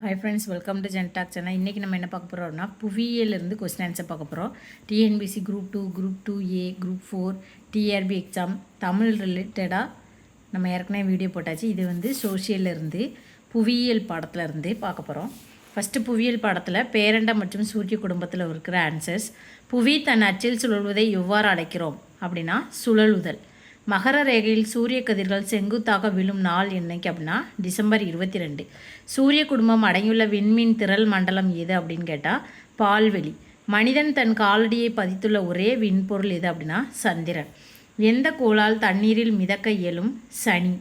Hi friends welcome to ஜென்டாக் channel இன்றைக்கி நம்ம என்ன பார்க்க போகிறோம்னா புவியியலேருந்து கொஸ்டின் ஆன்சர் பார்க்க போகிறோம் TNPSC group two group two A group four TRB exam Tamil ரிலேட்டடாக நம்ம ஏற்கனவே வீடியோ போட்டாச்சு. இது வந்து சோஷியல்ல இருந்து புவியியல் பாடத்துலேருந்து பார்க்க போகிறோம் ஃபஸ்ட்டு புவியியல் பாடத்தில் பேரண்டம் மற்றும் சூரிய குடும்பத்தில் இருக்கிற ஆன்சர்ஸ் புவி தன் அச்சில் சுழல்வதை எவ்வாறு அழைக்கிறோம் அப்படின்னா சுழலுதல். மகர ரேகையில் சூரிய கதிர்கள் செங்குத்தாக விழும் நாள் என்னைக்கு அப்படின்னா டிசம்பர் இருபத்தி ரெண்டு சூரிய குடும்பம் அடங்கியுள்ள விண்மீன் திரள் மண்டலம் எது அப்படின்னு கேட்டால் பால்வெளி. மனிதன் தன் காலடியை பதித்துள்ள ஒரே விண்பொருள் எது அப்படின்னா சந்திரன். எந்த கோளால் தண்ணீரில் மிதக்க இயலும்? சனி.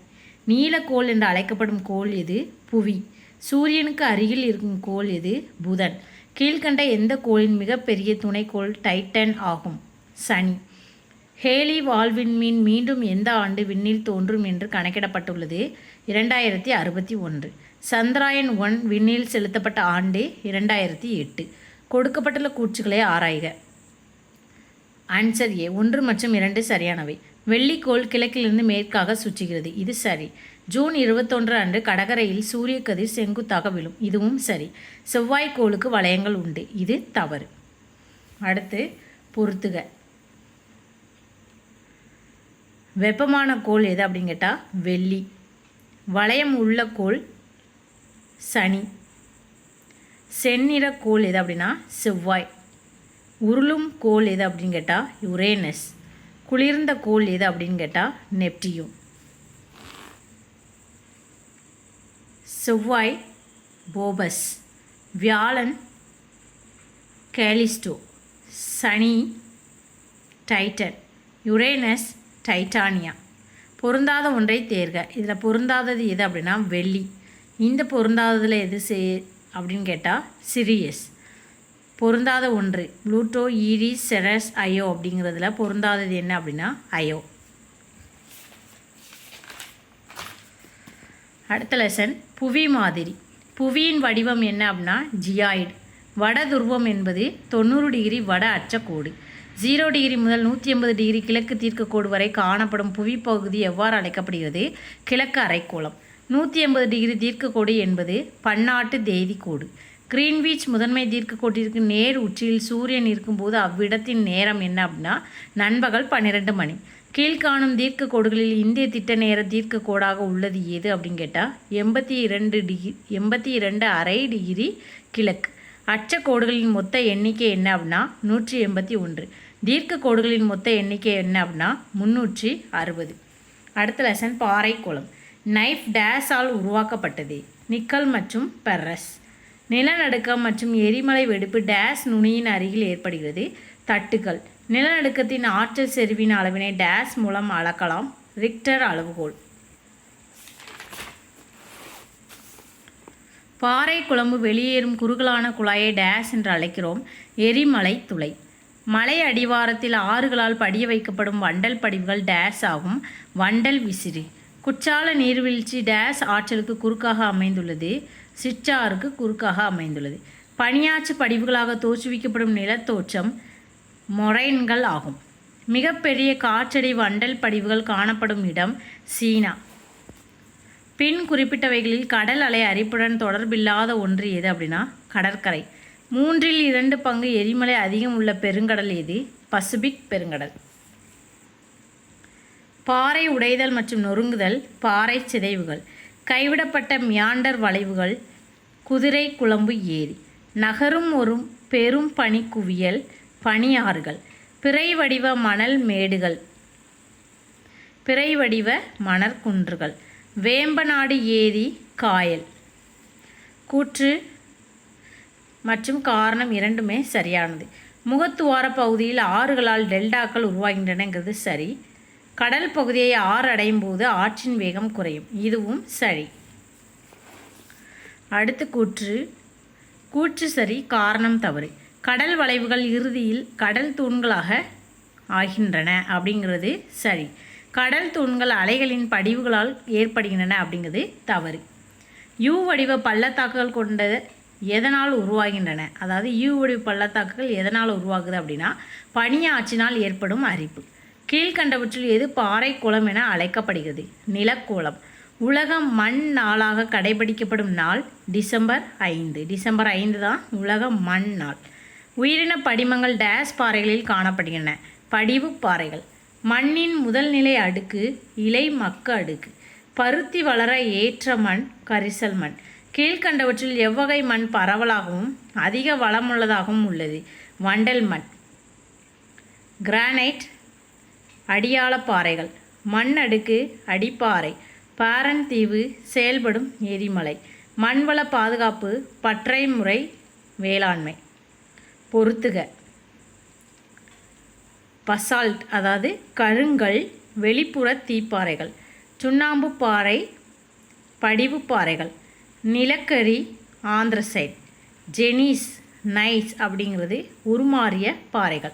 நீலக்கோள் என்று அழைக்கப்படும் கோள் எது? புவி. சூரியனுக்கு அருகில் இருக்கும் கோள் எது? புதன். கீழ்கண்ட எந்த கோளின் மிகப்பெரிய துணைக்கோள் டைட்டன் ஆகும்? சனி. ஹேலி வால்விண்மீன் மீண்டும் எந்த ஆண்டு விண்ணில் தோன்றும் என்று கணக்கிடப்பட்டுள்ளது? இரண்டாயிரத்தி அறுபத்தி ஒன்று. சந்திராயன் ஒன் விண்ணில் செலுத்தப்பட்ட ஆண்டு இரண்டாயிரத்தி எட்டு. கொடுக்கப்பட்டுள்ள கூற்றுகளை ஆராய்க. Answer A. ஒன்று மற்றும் இரண்டு சரியானவை. வெள்ளிக்கோள் கிழக்கிலிருந்து மேற்காக சுற்றுகிறது. இது சரி. ஜூன் இருபத்தொன்று அன்று கடகரையில் சூரிய கதிர் செங்குத்தாக விழும். இதுவும் சரி. செவ்வாய்க்கோளுக்கு வளையங்கள் உண்டு. இது தவறு. அடுத்து பொறுத்துக வெப்பமான கோள் எது அப்படின்னு கேட்டால் வெள்ளி. வளையம் உள்ள கோள் சனி. செந்நிற கோள் எது அப்படின்னா செவ்வாய். உருளும் கோள் எது அப்படின்னு கேட்டால் யுரேனஸ். குளிர்ந்த கோள் எது அப்படின்னு கேட்டால் நெப்டியூன். செவ்வாய் போபஸ். வியாழன் கேலிஸ்டோ. சனி டைட்டன். Uranus Titania. பொருந்தாத ஒன்றை தேர்க. இதில் பொருந்தாதது எது அப்படின்னா வெள்ளி. இந்த பொருந்தாததில் எது சே அப்படின்னு கேட்டால் சிரியஸ் பொருந்தாத ஒன்று ப்ளூட்டோ ஈரி செரஸ் அயோ அப்படிங்கிறதுல பொருந்தாதது என்ன அப்படின்னா அயோ. அடுத்த லெசன் புவி மாதிரி. புவியின் வடிவம் என்ன அப்படின்னா ஜியாய்டு. வட துருவம் என்பது தொண்ணூறு டிகிரி வட அச்சக்கோடு. ஜீரோ டிகிரி முதல் நூற்றி எண்பது டிகிரி கிழக்கு தீர்க்கக்கோடு வரை காணப்படும் புவிப்பகுதி எவ்வாறு அழைக்கப்படுகிறது கிழக்கு அரைக்கோளம். நூற்றி எண்பது டிகிரி தீர்க்கக்கோடு என்பது பன்னாட்டு தேதி கோடு கிரீன்வீச் முதன்மை தீர்க்கக்கோட்டிற்கு நேர் உச்சியில் சூரியன் இருக்கும்போது அவ்விடத்தின் நேரம் என்ன அப்படின்னா நண்பகல் பன்னிரெண்டு மணி. கீழ்காணும் தீர்க்க கோடுகளில் இந்திய திட்ட நேர தீர்க்க கோடாக உள்ளது எது அப்படின்னு கேட்டால் எண்பத்தி இரண்டு டிகிரி எண்பத்தி இரண்டு அரை டிகிரி கிழக்கு. அச்ச கோடுகளின் மொத்த எண்ணிக்கை என்ன அப்படின்னா நூற்றி எண்பத்தி ஒன்று. தீர்க்க கோடுகளின் மொத்த எண்ணிக்கை என்ன அப்படின்னா முந்நூற்றி அறுபது. அடுத்த லெசன் பாறை குளம். நைஃப் டேஸால் உருவாக்கப்பட்டது. நிக்கல் மற்றும் பெர்ரஸ். நிலநடுக்கம் மற்றும் எரிமலை வெடிப்பு டேஸ் நுனியின் அருகில் ஏற்படுகிறது. தட்டுகள். நிலநடுக்கத்தின் ஆற்றல் செறிவின் அளவினை டேஸ் மூலம் அளக்கலாம். ரிக்டர் அளவுகோல். பாறை குழம்பு வெளியேறும் குறுகலான குழாயை டேஸ் என்று அழைக்கிறோம். எரிமலை துளை. மலை அடிவாரத்தில் ஆறுகளால் படிய வைக்கப்படும் வண்டல் படிவுகள் டேஸ் ஆகும். வண்டல் விசிறி. குற்றால நீர்வீழ்ச்சி டேஸ் ஆற்றலுக்கு குறுக்காக அமைந்துள்ளது. சிற்றாறுக்கு குறுக்காக அமைந்துள்ளது. பனியாற்று படிவுகளாக தோற்றுவிக்கப்படும் நிலத்தோற்றம் மொரைன்கள் ஆகும். மிகப்பெரிய காற்றடி வண்டல் படிவுகள் காணப்படும் இடம் சீனா. பின் குறிப்பிட்டவைகளில் கடல் அலை அரிப்புடன் தொடர்பில்லாத ஒன்று எது அப்படின்னா கடற்கரை. மூன்றில் இரண்டு பங்கு எரிமலை அதிகம் உள்ள பெருங்கடல் எது? பசிபிக் பெருங்கடல். பாறை உடைதல் மற்றும் நொறுங்குதல் பாறை சிதைவுகள். கைவிடப்பட்ட மியாண்டர் வளைவுகள் குதிரை குழம்பு ஏரி. நகரும் ஒரு பெரும் பனிக்குவியல் பனியாறுகள் பிறை வடிவ மணல் மேடுகள். பிறை வடிவ மணற்குன்றுகள். வேம்பநாடு ஏரி காயல். கூற்று மற்றும் காரணம் இரண்டுமே சரியானது. முகத்துவார பகுதியில் ஆறுகளால் டெல்டாக்கள் உருவாகின்றனங்கிறது சரி. கடல் பகுதியை ஆறு அடையும் போது ஆற்றின் வேகம் குறையும். இதுவும் சரி. அடுத்து கூற்று. கூற்று சரி காரணம் தவறு. கடல் வளைவுகள் இறுதியில் கடல் தூண்களாக ஆகின்றன அப்படிங்கிறது சரி. கடல் தூண்கள் அலைகளின் படிவுகளால் ஏற்படுகின்றன அப்படிங்கிறது தவறு. யூ வடிவ பள்ளத்தாக்குகள் கொண்ட எதனால் உருவாகின்றன? அதாவது யூ பள்ளத்தாக்குகள் எதனால் உருவாகுது அப்படின்னா பனியாற்றினால் ஏற்படும் அரிப்பு. கீழ்கண்டவற்றில் எது பாறை குளம் என அழைக்கப்படுகிறது? நிலக்கோளம். உலக மண் நாளாக கடைபிடிக்கப்படும் நாள் டிசம்பர் ஐந்து. டிசம்பர் ஐந்து தான் உலக மண் நாள். உயிரின படிமங்கள் டேஸ் பாறைகளில் காணப்படுகின்றன. படிவு பாறைகள். மண்ணின் முதல் நிலை அடுக்கு இலை மக்க அடுக்கு. பருத்தி வளர ஏற்ற மண் கரிசல் மண். கீழ்கண்டவற்றில் எவ்வகை மண் பரவலாகவும் அதிக வளமுள்ளதாகவும் உள்ளது. வண்டல் மண். கிரானைட் அடியாள பாறைகள். மண் அடுக்கு அடிப்பாறை. பாரன் தீவு செயல்படும் எரிமலை. மண்வள பாதுகாப்பு பற்றை முறை வேளாண்மை. பொருத்துக. பசால்ட் அதாவது கருங்கல் வெளிப்புற தீப்பாறைகள். சுண்ணாம்பு பாறை படிவு பாறைகள். நிலக்கரி ஆந்திரசைட் ஜெனிஸ் நைஸ் அப்படிங்கிறது உருமாறிய பாறைகள்.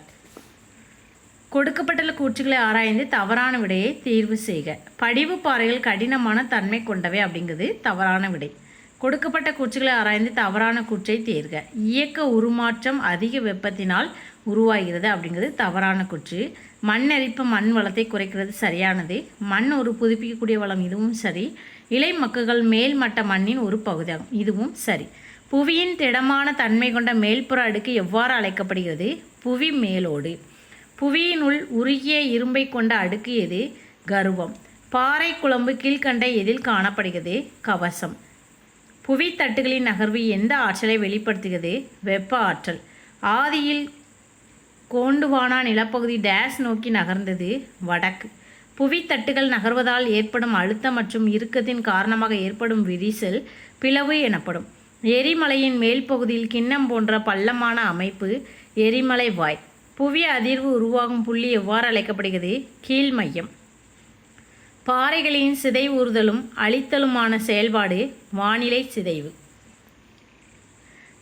கொடுக்கப்பட்டுள்ள கூற்றுகளை ஆராய்ந்து தவறான விடையை தேர்வு செய்க. படிவு பாறைகள் கடினமான தன்மை கொண்டவை அப்படிங்கிறது தவறான விடை. கொடுக்கப்பட்ட கூற்றுகளை ஆராய்ந்து தவறான கூற்றை தேர்க. இயக்க உருமாற்றம் அதிக வெப்பத்தினால் உருவாகிறது அப்படிங்கிறது தவறான கூற்று. மண் அரிப்பு மண் வளத்தை குறைக்கிறது சரியானது. மண் ஒரு புதுப்பிக்கக்கூடிய வளம் இதுவும் சரி. இலை மக்குகள் மேல் மட்ட மண்ணின் ஒரு பகுதியாகும் இதுவும் சரி. புவியின் திடமான தன்மை கொண்ட மேல்புற அடுக்கு எவ்வாறு அழைக்கப்படுகிறது? புவி மேலோடு. புவியினுள் உருகிய இரும்பை கொண்ட அடுக்கு எது? கர்வம். பாறை குழம்பு கீழ்கண்ட எதில் காணப்படுகிறது? கவசம். புவி தட்டுகளின் நகர்வு எந்த ஆற்றலை வெளிப்படுத்துகிறது? வெப்ப ஆற்றல். ஆதியில் கோண்டுவானா நிலப்பகுதி டேஸ் நோக்கி நகர்ந்தது வடக்கு. புவித்தட்டுகள் நகர்வதால் ஏற்படும் அழுத்தம் மற்றும் இறுக்கத்தின் காரணமாக ஏற்படும் விரிசல் பிளவு எனப்படும். எரிமலையின் மேல் பகுதியில் கிண்ணம் போன்ற பள்ளமான அமைப்பு எரிமலை வாய். புவி அதிர்வு உருவாகும் புள்ளி எவ்வாறு அழைக்கப்படுகிறது? கீழ் மையம். பாறைகளின் சிதை ஊறுதலும் அழித்தலுமான செயல்பாடு வானிலை சிதைவு.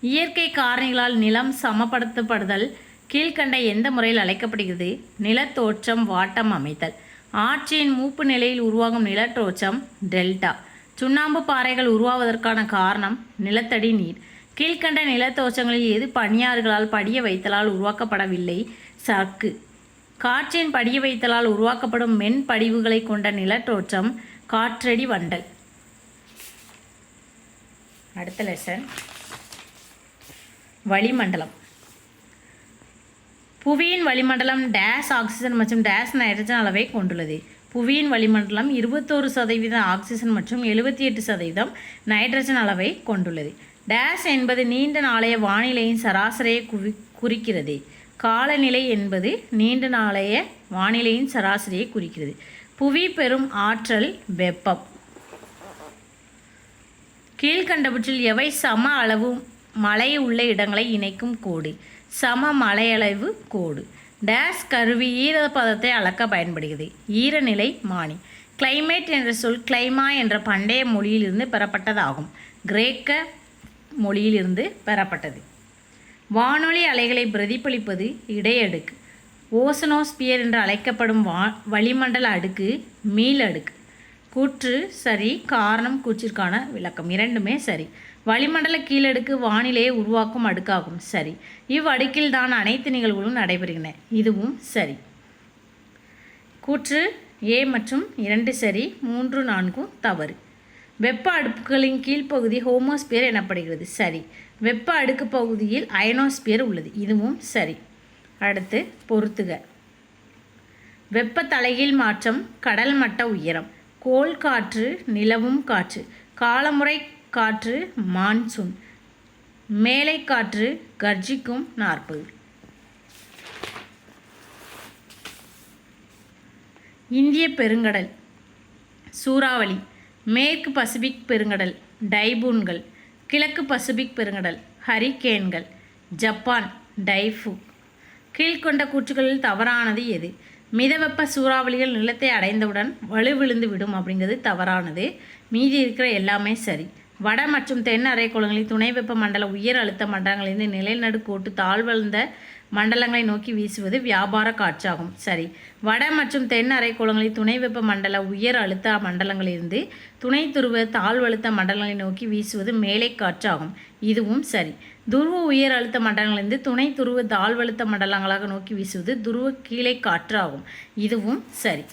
இயற்கை காரணிகளால் நிலம் சமப்படுத்தப்படுதல் கீழ்கண்ட எந்த முறையில் அழைக்கப்படுகிறது? நிலத்தோற்றம் வாட்டம் அமைத்தல். ஆட்சியின் மூப்பு நிலையில் உருவாகும் நிலற்றோச்சம் டெல்டா. சுண்ணாம்பு பாறைகள் உருவாவதற்கான காரணம் நிலத்தடி நீர். கீழ்கண்ட நிலத்தோச்சங்களில் எது பனியாறுகளால் படிய வைத்தலால் உருவாக்கப்படவில்லை? சக்கு. காற்றின் படிய வைத்தலால் உருவாக்கப்படும் மென் படிவுகளை கொண்ட நிலத்தோற்றம் காற்றடி வண்டல். அடுத்த லெசன் வளிமண்டலம். புவியின் வளிமண்டலம் டேஸ் ஆக்சிஜன் மற்றும் டேஸ் நைட்ரஜன் அளவை கொண்டுள்ளது. புவியின் வளிமண்டலம் இருபத்தோரு சதவீதம் ஆக்சிஜன் மற்றும் எழுபத்தி எட்டு சதவீதம் நைட்ரஜன் அளவை கொண்டுள்ளது. டேஸ் என்பது நீண்ட நாளைய வானிலையின் சராசரியை குறி குறிக்கிறது. காலநிலை என்பது நீண்ட நாளைய வானிலையின் சராசரியை குறிக்கிறது. புவி பெறும் ஆற்றல் வெப்பம். கீழ்கண்டவற்றில் எவை சம அளவு மழை உள்ள இடங்களை இணைக்கும் கோடு? சம மலையளவு கோடு. டேஸ் கருவி ஈரப்பதத்தை அளக்க பயன்படுகிறது. ஈரநிலை மானி. கிளைமேட் என்ற சொல் கிளைமா என்ற பண்டைய மொழியிலிருந்து பெறப்பட்டதாகும். கிரேக்க மொழியிலிருந்து பெறப்பட்டது. வானொலி அலைகளை பிரதிபலிப்பது இடையடுக்கு. ஓசனோஸ்பியர் என்று அழைக்கப்படும் வா வளிமண்டல அடுக்கு மீள் அடுக்கு கூற்று சரி காரணம் கூற்றிற்கான விளக்கம் இரண்டுமே சரி. வளிமண்டல கீழடுக்கு வானிலையை உருவாக்கும் அடுக்காகும். சரி. இவ்வடுக்கில் தான் அனைத்து நிகழ்வுகளும் நடைபெறுகின்றன இதுவும் சரி. கூற்று ஏ மற்றும் இரண்டு சரி மூன்று நான்கும் தவறு. வெப்ப அடுப்புகளின் கீழ்ப்பகுதி ஹோமோஸ்பியர் எனப்படுகிறது. சரி. வெப்ப அடுக்கு பகுதியில் அயனோஸ்பியர் உள்ளது. இதுவும் சரி. அடுத்து பொருத்துக வெப்ப தலைகீழ் மாற்றம் கடல் மட்ட உயரம். கோள் காற்று நிலவும் காற்று. காலமுறை காற்று மான்சூன். மேலை காற்று கர்ஜிக்கும் நாற்பது இந்திய பெருங்கடல் சூறாவளி மேற்கு பசிபிக் பெருங்கடல் டைபூன்கள் கிழக்கு பசிபிக் பெருங்கடல் ஹரிகேன்கள் ஜப்பான் டைஃபு. கீழ்கொண்ட கூற்றுகளில் தவறானது எது? மிதவெப்ப சூறாவளிகள் நிலத்தை அடைந்தவுடன் வலுவிழுந்து விடும் அப்படிங்கிறது தவறானது. மீதி இருக்கிற எல்லாமே சரி. வட மற்றும் தென் அரைக்கோளங்களில் துணை வெப்ப மண்டல உயர் அழுத்த மண்டலங்களிலிருந்து நிலைநடுக்கோட்டு தாழ்வழ்ந்த மண்டலங்களை நோக்கி வீசுவது வியாபார காற்றாகும் சரி வட மற்றும் தென் அரைக்கோளங்களில் துணை வெப்ப மண்டல உயர் அழுத்த மண்டலங்களிலிருந்து துணை துருவ தாழ்வழுத்த மண்டலங்களை நோக்கி வீசுவது மேலை காற்றாகும் இதுவும் சரி. துருவ உயர் அழுத்த மண்டலங்களிலிருந்து துணை துருவ தாழ்வழுத்த மண்டலங்களாக நோக்கி வீசுவது துருவ கீழே காற்றாகும். இதுவும் சரி.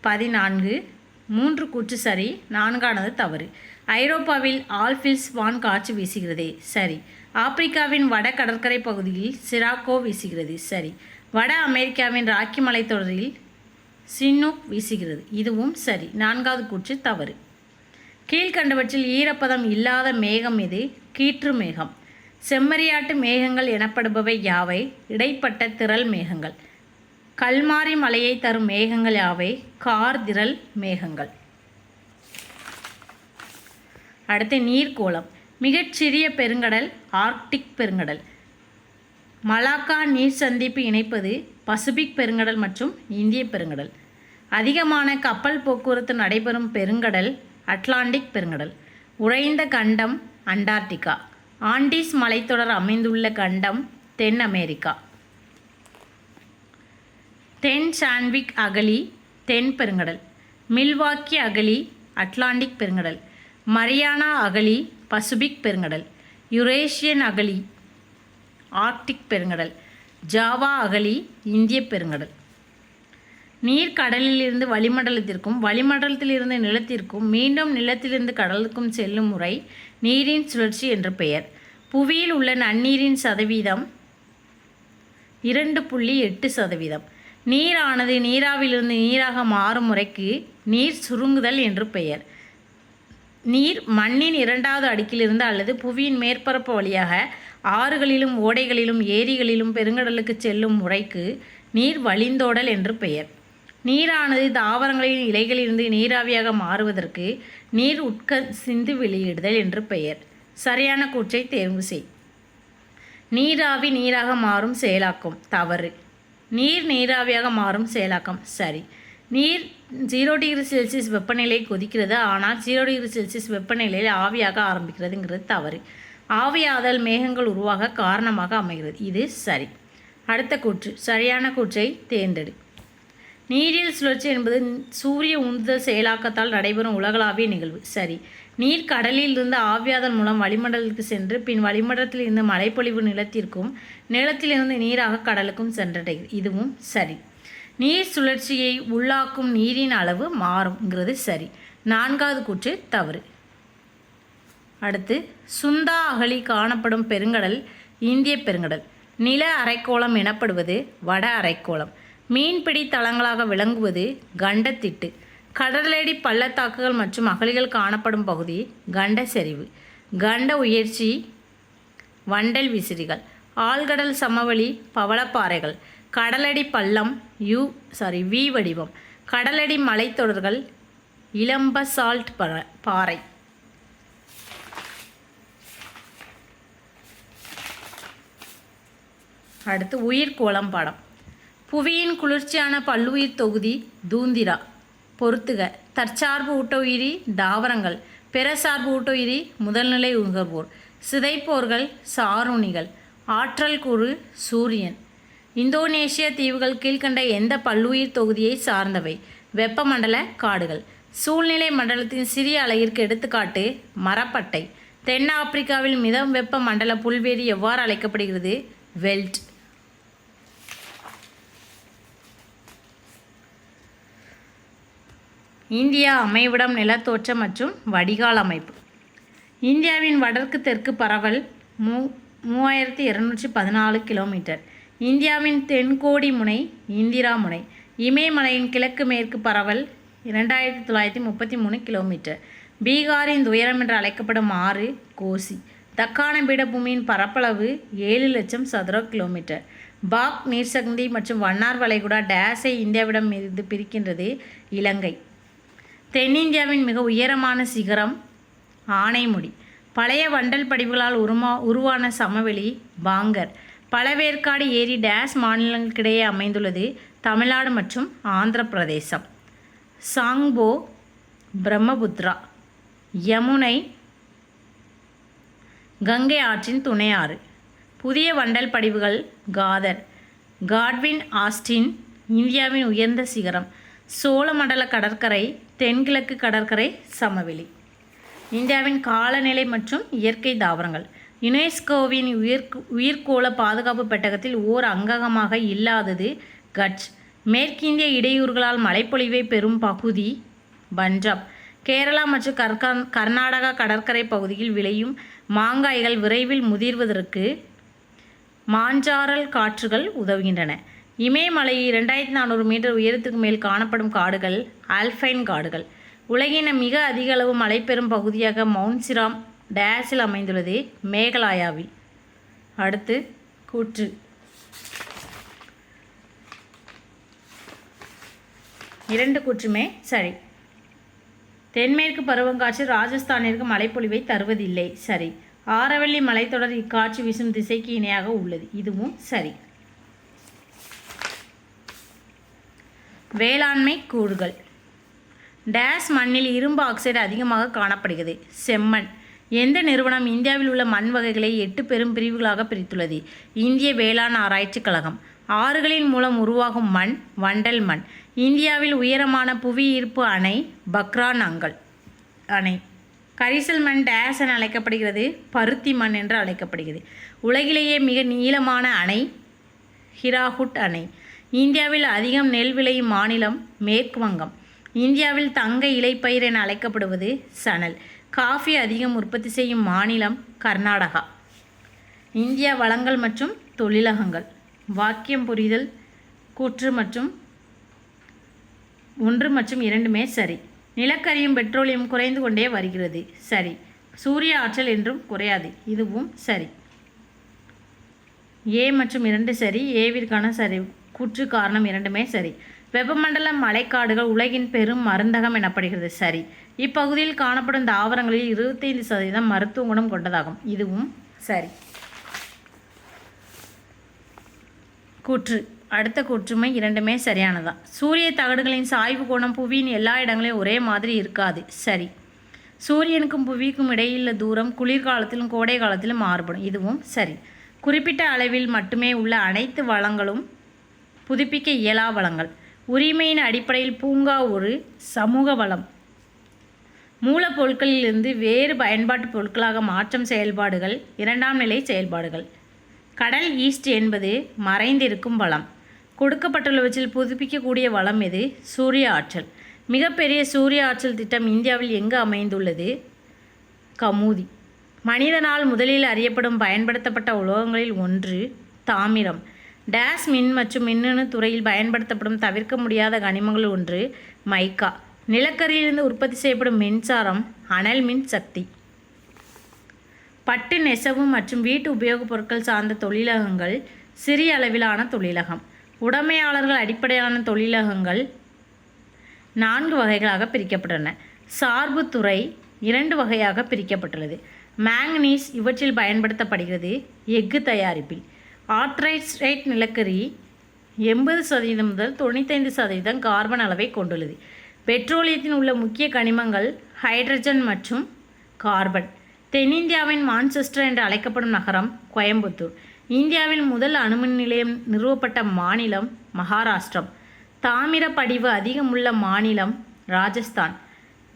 பதினான்கு மூன்று கூற்று சரி நான்கானது தவறு. ஐரோப்பாவில் ஆல்ஃபில்ஸ் வான் காற்று வீசுகிறதே. சரி. ஆப்பிரிக்காவின் வட கடற்கரை பகுதியில் சிராக்கோ வீசுகிறது. சரி. வட அமெரிக்காவின் ராக்கி மலைத்தொடரில் சின்னுக் வீசுகிறது. இதுவும் சரி. நான்காவது கூற்று தவறு. கீழ்கண்டவற்றில் ஈரப்பதம் இல்லாத மேகம் இது கீற்று மேகம். செம்மறியாட்டு மேகங்கள் எனப்படுபவை யாவை? இடைப்பட்ட திரள் மேகங்கள். கல்மாரி மலையை தரும் மேகங்கள் யாவை? கார்திரல் மேகங்கள். அடுத்து நீர்க்கோளம். மிகச்சிறிய பெருங்கடல் ஆர்க்டிக் பெருங்கடல். மலாக்கா நீர் சந்திப்பு இணைப்பது பசிபிக் பெருங்கடல் மற்றும் இந்திய பெருங்கடல். அதிகமான கப்பல் போக்குவரத்து நடைபெறும் பெருங்கடல் அட்லாண்டிக் பெருங்கடல். உறைந்த கண்டம் அண்டார்டிகா. ஆண்டீஸ் மலைத்தொடர் அமைந்துள்ள கண்டம் தென் அமெரிக்கா. தென் சாண்ட்விக் அகழி தென் பெருங்கடல். மில்வாக்கி அகழி அட்லாண்டிக் பெருங்கடல். மரியானா அகழி பசிபிக் பெருங்கடல். யுரேஷியன் அகழி ஆர்க்டிக் பெருங்கடல். ஜாவா அகழி இந்திய பெருங்கடல். நீர் கடலிலிருந்து வளிமண்டலத்திற்கும் வளிமண்டலத்திலிருந்து நிலத்திற்கும் மீண்டும் நிலத்திலிருந்து கடலுக்கும் செல்லும் முறை நீரின் சுழற்சி என்று பெயர். புவியில் உள்ள நன்னீரின் சதவீதம் இரண்டு புள்ளி எட்டு சதவீதம். நீரானது நீராவிலிருந்து நீராக மாறும் முறைக்கு நீர் சுருங்குதல் என்று பெயர். நீர் மண்ணின் இரண்டாவது அடுக்கிலிருந்து அல்லது புவியின் மேற்பரப்பு வழியாக ஆறுகளிலும் ஓடைகளிலும் ஏரிகளிலும் பெருங்கடலுக்கு செல்லும் முறைக்கு நீர் வழிந்தோடல் என்று பெயர். நீரானது தாவரங்களின் இலைகளிலிருந்து நீராவியாக மாறுவதற்கு நீர் உட்க சிந்து வெளியிடுதல் என்று பெயர். சரியான கூற்றை தேர்வு செய். நீராவி நீராக மாறும் செயலாக்கம் தவறு. நீர் நீராவியாக மாறும் செயலாக்கம். சரி. நீர் ஜீரோ டிகிரி செல்சியஸ் வெப்பநிலை கொதிக்கிறது ஆனால் ஜீரோ டிகிரி செல்சியஸ் வெப்பநிலையில் ஆவியாக ஆரம்பிக்கிறதுங்கிறது தவறு. ஆவியாதல் மேகங்கள் உருவாக காரணமாக அமைகிறது. இது சரி. அடுத்த கூற்று. சரியான கூற்றை தேர்ந்தெடு. நீரியல் சுழற்சி என்பது சூரிய உந்துதல் செயலாக்கத்தால் நடைபெறும் உலகளாவிய நிகழ்வு. சரி. நீர் கடலில் இருந்து ஆவியாதல் மூலம் வளிமண்டலத்துக்கு சென்று பின் வளிமண்டலத்தில் இருந்து மழைப்பொழிவு நிலத்திற்கும் நிலத்திலிருந்து நீராக கடலுக்கும் சென்றடைகிறது இதுவும் சரி. நீர் சுழற்சியை உள்ளாக்கும் நீரின் அளவு மாறும்ங்கிறது சரி. நான்காவது கூற்று தவறு. அடுத்து சுந்தா அகழி காணப்படும் பெருங்கடல் இந்திய பெருங்கடல். நில அரைக்கோளம் எனப்படுவது வட அரைக்கோளம். மீன்பிடி தளங்களாக விளங்குவது கண்டத்திட்டு. கடலடி பள்ளத்தாக்குகள் மற்றும் அகழிகள் காணப்படும் பகுதி கண்ட செறிவு. கண்ட உயர்ச்சி வண்டல் விசிறிகள் ஆழ்கடல் சமவெளி பவளப்பாறைகள் கடலடி பள்ளம் யூ சாரி வி வடிவம் கடலடி மலைத்தொடர்கள் இளம்பசால்ட் பாறை. அடுத்து உயிர்கோளம் பாடம். புவியின் குளிர்ச்சியான பல்லுயிர் தொகுதி தூந்திரா. பொறுத்துக. தற்சார்பு ஊட்டுயிரி தாவரங்கள். பிறசார்பு ஊட்டுயிரி முதல்நிலை உகர்வோர் சிதைப்போர்கள் சாருணிகள். ஆற்றல் கூறு சூரியன். இந்தோனேஷிய தீவுகள் கீழ்கண்ட எந்த பல்லுயிர் தொகுதியை சார்ந்தவை? வெப்பமண்டல காடுகள். சூழ்நிலை மண்டலத்தின் சிறிய அலையிற்கு எடுத்துக்காட்டு மரப்பட்டை. தென்னாப்பிரிக்காவில் மிதம் வெப்ப மண்டல புல்வெளி எவ்வாறு அழைக்கப்படுகிறது? வெல்ட். இந்தியா அமைவிடம் நிலத்தோற்றம் மற்றும் வடிகால் அமைப்பு. இந்தியாவின் வடக்கு தெற்கு பரவல் மூ மூவாயிரத்தி இருநூற்றி பதினாலு கிலோமீட்டர். இந்தியாவின் தென்கோடி முனை இந்திரா முனை. இமயமலையின் கிழக்கு மேற்கு பரவல் இரண்டாயிரத்தி தொள்ளாயிரத்தி முப்பத்தி மூணு கிலோமீட்டர். பீகாரின் துயரம் என்று அழைக்கப்படும் ஆறு கோசி. தக்கான பீடபூமியின் பரப்பளவு ஏழு லட்சம் சதுர கிலோமீட்டர். பாக் நீர்சக்தி மற்றும் வண்ணார் வளைகுடா டேஸை இந்தியாவிடம் இருந்து பிரிக்கின்றது இலங்கை. தென்னிந்தியாவின் மிக உயரமான சிகரம் ஆனைமுடி. பழைய வண்டல் படிவுகளால் உருமா உருவான சமவெளி பாங்கர். பழவேற்காடு ஏரி டேஸ் மாநிலங்களுக்கிடையே அமைந்துள்ளது தமிழ்நாடு மற்றும் ஆந்திர பிரதேசம் சாங்போ பிரம்மபுத்ரா. யமுனை கங்கை ஆற்றின் துணை ஆறு புதிய வண்டல் படிவுகள் காதர். காட்வின் ஆஸ்டின் இந்தியாவின் உயர்ந்த சிகரம். சோழமண்டல கடற்கரை தென்கிழக்கு கடற்கரை சமவெளி. இந்தியாவின் காலநிலை மற்றும் இயற்கை தாவரங்கள். யுனெஸ்கோவின் உயிர் உயிர்கோள பாதுகாப்பு பெட்டகத்தில் ஓர் அங்கமாக இல்லாதது கட்ச். மேற்கிந்திய இடையூறுகளால் மழைப்பொழிவை பெறும் பகுதி பஞ்சாப். கேரளா மற்றும் கர்கா கர்நாடகா கடற்கரை பகுதியில் விளையும் மாங்காய்கள் விரைவில் முதிர்வதற்கு மாஞ்சாரல் காற்றுகள் உதவுகின்றன. இமயமலை இரண்டாயிரத்தி நானூறு மீட்டர் உயரத்துக்கு மேல் காணப்படும் காடுகள் ஆல்பைன் காடுகள். உலகின் மிக அதிக அளவு மழை பெறும் பகுதியாக மவுண்ட் சிராம் டேஸில் அமைந்துள்ளது மேகலாயாவில். அடுத்து கூற்று. இரண்டு கூற்றுமே சரி. தென்மேற்கு பருவங்காற்று ராஜஸ்தானிற்கு மழைப்பொழிவை தருவதில்லை. சரி. ஆரவள்ளி மலைத்தொடர் இக்காற்று வீசும் திசைக்கு இணையாக உள்ளது. இதுவும் சரி. வேளாண்மை கூறுகள். டேஸ் மண்ணில் இரும்பு ஆக்சைடு அதிகமாக காணப்படுகிறது. செம்மண். எந்த நிறுவனம் இந்தியாவில் உள்ள மண் வகைகளை எட்டு பெரும் பிரிவுகளாக பிரித்துள்ளது? இந்திய வேளாண் ஆராய்ச்சி கழகம். ஆறுகளின் மூலம் உருவாகும் மண் வண்டல் மண். இந்தியாவில் உயரமான புவி ஈர்ப்பு அணை பக்ரான் அங்கல் அணை. கரிசல் மண் டேஸ் என அழைக்கப்படுகிறது. பருத்தி மண் என்று அழைக்கப்படுகிறது. உலகிலேயே மிக நீளமான அணை ஹிராகுட் அணை. இந்தியாவில் அதிகம் நெல் விளையும் மாநிலம் மேற்கு வங்கம் இந்தியாவில் தங்க இலைப்பயிர் என அழைக்கப்படுவது சணல். காஃபி அதிகம் உற்பத்தி செய்யும் மாநிலம் கர்நாடகா. இந்தியா வளங்கள் மற்றும் தொழிலகங்கள். வாக்கியம் புரிதல் கூற்று மற்றும் ஒன்று மற்றும் இரண்டுமே சரி. நிலக்கரியும் பெட்ரோலியம் குறைந்து கொண்டே வருகிறது. சரி. சூரிய ஆற்றல் என்றும் குறையாது. இதுவும் சரி. ஏ மற்றும் இரண்டு சரி. ஏவிற்கான சரி. கூற்று காரணம் இரண்டுமே சரி. வெப்பமண்டல மலைக்காடுகள் உலகின் பெரும் மருந்தகம் எனப்படுகிறது. சரி. இப்பகுதியில் காணப்படும் தாவரங்களில் இருபத்தைந்து சதவீதம் மருத்துவ குணம் கொண்டதாகும். இதுவும் சரி. கூற்று. அடுத்த கூற்றுமை இரண்டுமே சரியானதான் சூரிய தகடுகளின் சாய்வு கோணம் புவியின் எல்லா இடங்களையும் ஒரே மாதிரி இருக்காது. சரி. சூரியனுக்கும் புவிக்கும் இடையிலுள்ள தூரம் குளிர்காலத்திலும் கோடை காலத்திலும் மாறுபடும். இதுவும் சரி. குறிப்பிட்ட அளவில் மட்டுமே உள்ள அனைத்து வளங்களும் புதுப்பிக்க இயலா வளங்கள். உரிமையின் அடிப்படையில் பூங்கா ஒரு சமூக வளம். மூலப்பொருட்களிலிருந்து வேறு பயன்பாட்டு பொருட்களாக மாற்றம் செயல்பாடுகள் இரண்டாம் நிலை செயல்பாடுகள். கடல் ஈஸ்ட் என்பது மறைந்திருக்கும் வளம். கொடுக்கப்பட்டுள்ளவற்றில் புதுப்பிக்கக்கூடிய வளம் எது? சூரிய ஆற்றல். மிகப்பெரிய சூரிய ஆற்றல் திட்டம் இந்தியாவில் எங்கு அமைந்துள்ளது? கமுதி. மனிதனால் முதலில் அறியப்படும் பயன்படுத்தப்பட்ட உலோகங்களில் ஒன்று தாமிரம். டேஸ் மின் மற்றும் மின்னணு துறையில் பயன்படுத்தப்படும் தவிர்க்க முடியாத கனிமங்கள் ஒன்று மைக்கா. நிலக்கரியிலிருந்து உற்பத்தி செய்யப்படும் மின்சாரம் அனல் மின் சக்தி. பட்டு நெசவு மற்றும் வீட்டு உபயோகப் பொருட்கள் சார்ந்த தொழிலகங்கள் சிறிய அளவிலான தொழிலகம். உடைமையாளர்கள் அடிப்படையான தொழிலகங்கள் நான்கு வகைகளாக பிரிக்கப்பட்டன சார்பு துறை இரண்டு வகையாக பிரிக்கப்பட்டுள்ளது. மேங்கனீஸ் இவற்றில் பயன்படுத்தப்படுகிறது எஃகு தயாரிப்பில். ஆர்ட்ரைட்ரைட் நிலக்கரி எண்பது சதவீதம் முதல் தொண்ணூத்தைந்து சதவீதம் கார்பன் அளவை கொண்டுள்ளது. பெட்ரோலியத்தின் உள்ள முக்கிய கனிமங்கள் ஹைட்ரஜன் மற்றும் கார்பன். தென்னிந்தியாவின் மான்செஸ்டர் என்று அழைக்கப்படும் நகரம் கோயம்புத்தூர். இந்தியாவில் முதல் அணுமின் நிலையம் நிறுவப்பட்ட மாநிலம் மகாராஷ்டிரம். தாமிர படிவு அதிகமுள்ள மாநிலம் ராஜஸ்தான்.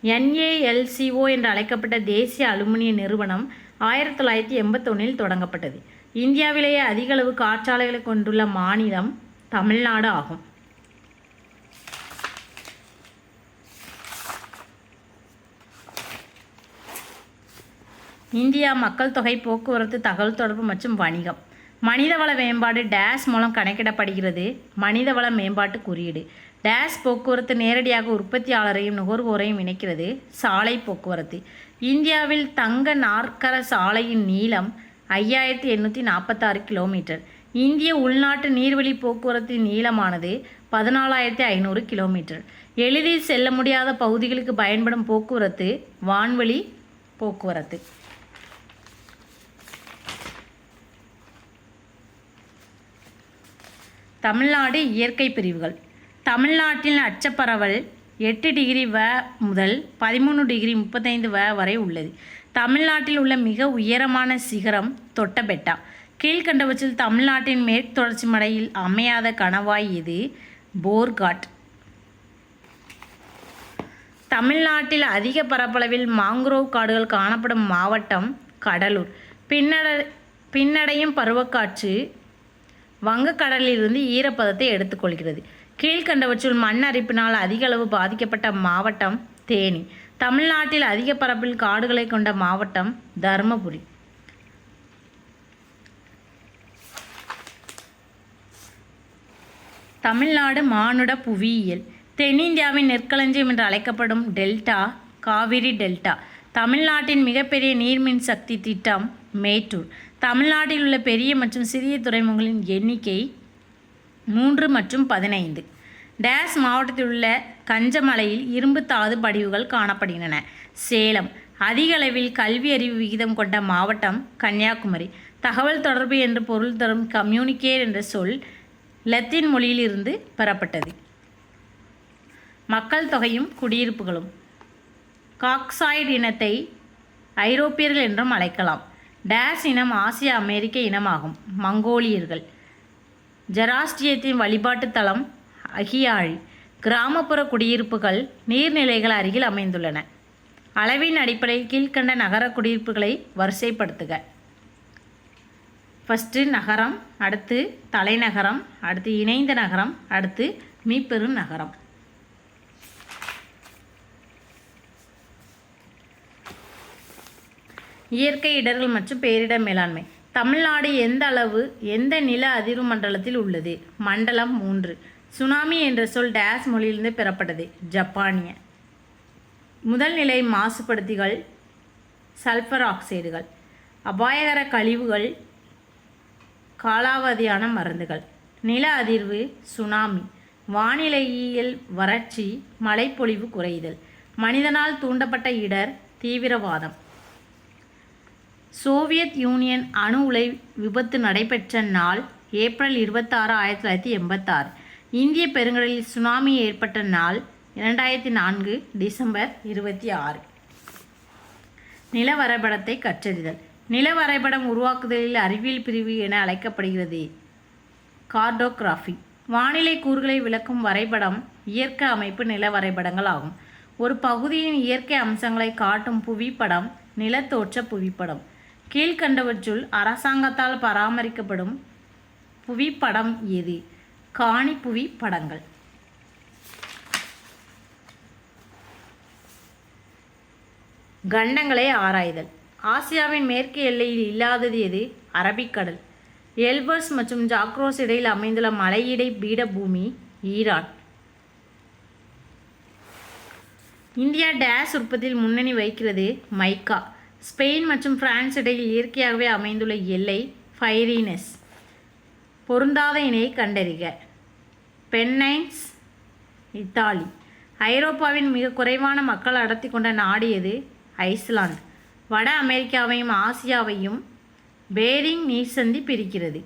என்ஏஎல்சிஓ என்று அழைக்கப்பட்ட தேசிய அலுமினிய நிறுவனம் ஆயிரத்தி தொள்ளாயிரத்தி எண்பத்தொன்னில் தொடங்கப்பட்டது. இந்தியாவிலேயே அதிகளவு காற்றாலைகளை கொண்டுள்ள மாநிலம் தமிழ்நாடு ஆகும். இந்தியா மக்கள் தொகை போக்குவரத்து தகவல் தொடர்பு மற்றும் வணிகம். மனிதவள மேம்பாடு டேஸ் மூலம் கணக்கிடப்படுகிறது. மனிதவள மேம்பாட்டு குறியீடு. டேஸ் போக்குவரத்து நேரடியாக உற்பத்தியாளரையும் நுகர்வோரையும் இணைக்கிறது சாலை போக்குவரத்து. இந்தியாவில் தங்க நாற்கர சாலையின் நீளம் ஐயாயிரத்தி எண்ணூற்றி நாற்பத்தாறு கிலோமீட்டர். இந்திய உள்நாட்டு நீர்வழி போக்குவரத்தின் நீளமானது பதினாலாயிரத்தி ஐநூறு கிலோமீட்டர். எளிதில் செல்ல முடியாத பகுதிகளுக்கு பயன்படும் போக்குவரத்து வான்வழி போக்குவரத்து. தமிழ்நாடு இயற்கை பிரிவுகள். தமிழ்நாட்டில் அச்சப்பரவல் எட்டு டிகிரி வ முதல் பதிமூணு டிகிரி முப்பத்தைந்து வ வரை உள்ளது. தமிழ்நாட்டில் உள்ள மிக உயரமான சிகரம் தொட்டபெட்டா. கீழ்கண்டவற்றில் தமிழ்நாட்டின் மேற்கு தொடர்ச்சி மலையில் அமையாத கணவாய் இது போர்காட். தமிழ்நாட்டில் அதிக பரப்பளவில் மாங்குரோவ் காடுகள் காணப்படும் மாவட்டம் கடலூர். பின்னட பின்னடையும் பருவக்காற்று வங்கக்கடலிலிருந்து ஈரப்பதத்தை எடுத்துக்கொள்கிறது. கீழ்கண்டவற்றுள் மண் அரிப்பினால் அதிக அளவு பாதிக்கப்பட்ட மாவட்டம் தேனி. தமிழ்நாட்டில் அதிக பரப்பில் காடுகளை கொண்ட மாவட்டம் தருமபுரி. தமிழ்நாடு மானுட புவியியல். தென்னிந்தியாவின் நெற்களஞ்சியம் என்று அழைக்கப்படும் டெல்டா காவிரி டெல்டா தமிழ்நாட்டின் மிகப்பெரிய நீர்மின் சக்தி திட்டம் மேட்டூர். தமிழ்நாட்டில் உள்ள பெரிய மற்றும் சிறிய துறைமுகங்களின் எண்ணிக்கை மூன்று மற்றும் பதினைந்து. டேஸ் மாவட்டத்தில் உள்ள கஞ்சமலையில் இரும்பு தாது படிவுகள் காணப்படுகின்றன. சேலம் அதிக அளவில் கல்வி அறிவு விகிதம் கொண்ட மாவட்டம் கன்னியாகுமரி. தகவல் தொடர்பு என்று பொருள் தரும் கம்யூனிகேட் என்ற சொல் லத்தீன் மொழியிலிருந்து பெறப்பட்டது. மக்கள் தொகையும் குடியிருப்புகளும். காக்சாய்டு இனத்தை ஐரோப்பியர்கள் என்றும் அழைக்கலாம். டேஸ் இனம் ஆசிய அமெரிக்க இனமாகும். மங்கோலியர்கள். ஜெராஸ்டியத்தின் வழிபாட்டு தலம் அகியாழி கிராமப்புற குடியிருப்புகள் நீர்நிலைகள் அருகில் அமைந்துள்ளன. அளவின் அடிப்படையில் கீழ்க்கண்ட நகர குடியிருப்புகளை வரிசைப்படுத்துக. ஃபஸ்ட்டு நகரம் அடுத்து தலைநகரம் அடுத்து இணைந்த நகரம் அடுத்து மீப்பெரு நகரம். இயற்கை இடர்கள் மற்றும் பேரிடர் மேலாண்மை. தமிழ்நாடு எந்த அளவு எந்த நில அதிர்வு மண்டலத்தில் உள்ளது? மண்டலம் மூன்று. சுனாமி என்ற சொல் டேஸ் மொழியிலிருந்து பெறப்பட்டது ஜப்பானிய. முதல்நிலை மாசுபடுத்திகள் சல்ஃபர் ஆக்சைடுகள். அபாயகர கழிவுகள் காலாவதியான மருந்துகள். நில அதிர்வு சுனாமி. வானிலையியல் வறட்சி மழைப்பொழிவு குறைதல். மனிதனால் தூண்டப்பட்ட இடர் தீவிரவாதம். சோவியத் யூனியன் அணு உலை விபத்து நடைபெற்ற நாள் ஏப்ரல் இருபத்தாறு ஆயிரத்தி தொள்ளாயிரத்தி எண்பத்தாறு. இந்திய பெருங்கடலில் சுனாமி ஏற்பட்ட நாள் இரண்டாயிரத்தி நான்கு டிசம்பர் இருபத்தி ஆறு. நில வரைபடத்தை கற்றறிதல். நில வரைபடம் உருவாக்குதலில் அறிவியல் பிரிவு என அழைக்கப்படுகிறது. கார்டோகிராஃபி. வானிலை கூறுகளை விளக்கும் வரைபடம் இயற்கை அமைப்பு நில வரைபடங்கள் ஆகும். ஒரு பகுதியின் இயற்கை அம்சங்களை காட்டும் புவிப்படம் நிலத்தோற்ற புவிப்படம். கீழ்கண்டவற்றுள் அரசாங்கத்தால் பராமரிக்கப்படும் புவிப்படம் எது? காணிப்புவி படங்கள். கண்டங்களை ஆராய்தல். ஆசியாவின் மேற்கு எல்லையில் இல்லாதது எது? அரபிக்கடல் எல்பர்ஸ் மற்றும் ஜாக்ரோஸ் இடையில் அமைந்துள்ள மலையிடை பீடபூமி ஈரான். இந்தியா டேஸ் உற்பத்தியில் முன்னணி வைக்கிறது மைக்கா. ஸ்பெயின் மற்றும் பிரான்ஸ் இடையில் இயற்கையாகவே அமைந்துள்ள எல்லை ஃபைரீனஸ். பொருந்தாத இணையை கண்டறிக. Pennines Italy. ஐரோப்பாவின் மிக குறைவான மக்கள் அடர்த்தி கொண்ட நாடு எது? ஐஸ்லாந்து. வட அமெரிக்காவையும் ஆசியாவையும் பேரிங் நீர்சந்தி பிரிக்கிறது.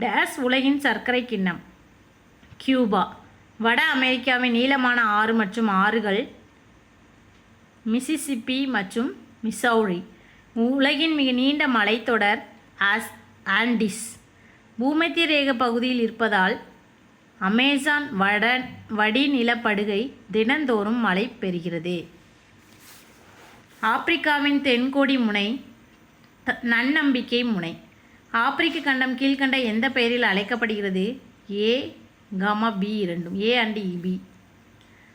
டேஸ் உலகின் சர்க்கரை கிண்ணம். கியூபா. வட அமெரிக்காவின் நீளமான ஆறு மற்றும் ஆறுகள் மிசிசிப்பி மற்றும் மிசௌரி. உலகின் மிக நீண்ட மலைத்தொடர் ஆஸ் ஆண்டிஸ். பூமத்திய ரேக பகுதியில் இருப்பதால் அமேசான் வட வடிநிலப்படுகை தினந்தோறும் மழை பெறுகிறது. ஆப்பிரிக்காவின் தென்கோடி முனை த- நன்னம்பிக்கை முனை. ஆப்பிரிக்க கண்டம் கீழ்கண்ட எந்த பெயரில் அழைக்கப்படுகிறது? ஏ கம பி இரண்டும். ஏ அண்ட் இபி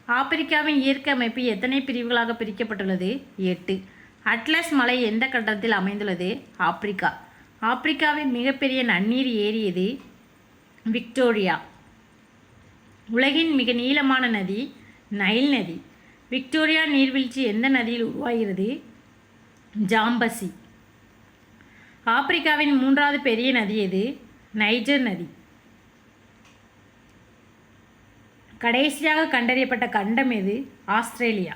ஆப்பிரிக்காவின் இயற்கை அமைப்பு எத்தனை பிரிவுகளாக பிரிக்கப்பட்டுள்ளது? எட்டு. அட்லஸ் மலை எந்த கட்டத்தில் அமைந்துள்ளது? ஆப்பிரிக்கா. ஆப்பிரிக்காவின் மிகப்பெரிய நன்னீர் ஏரி இது விக்டோரியா. உலகின் மிக நீளமான நதி நைல் நதி. விக்டோரியா நீர்வீழ்ச்சி எந்த நதியில் உருவாகிறது? ஜாம்பசி. ஆப்பிரிக்காவின் மூன்றாவது பெரிய நதி எது? நைஜர் நதி. கடைசியாக கண்டறியப்பட்ட கண்டம் எது? ஆஸ்திரேலியா.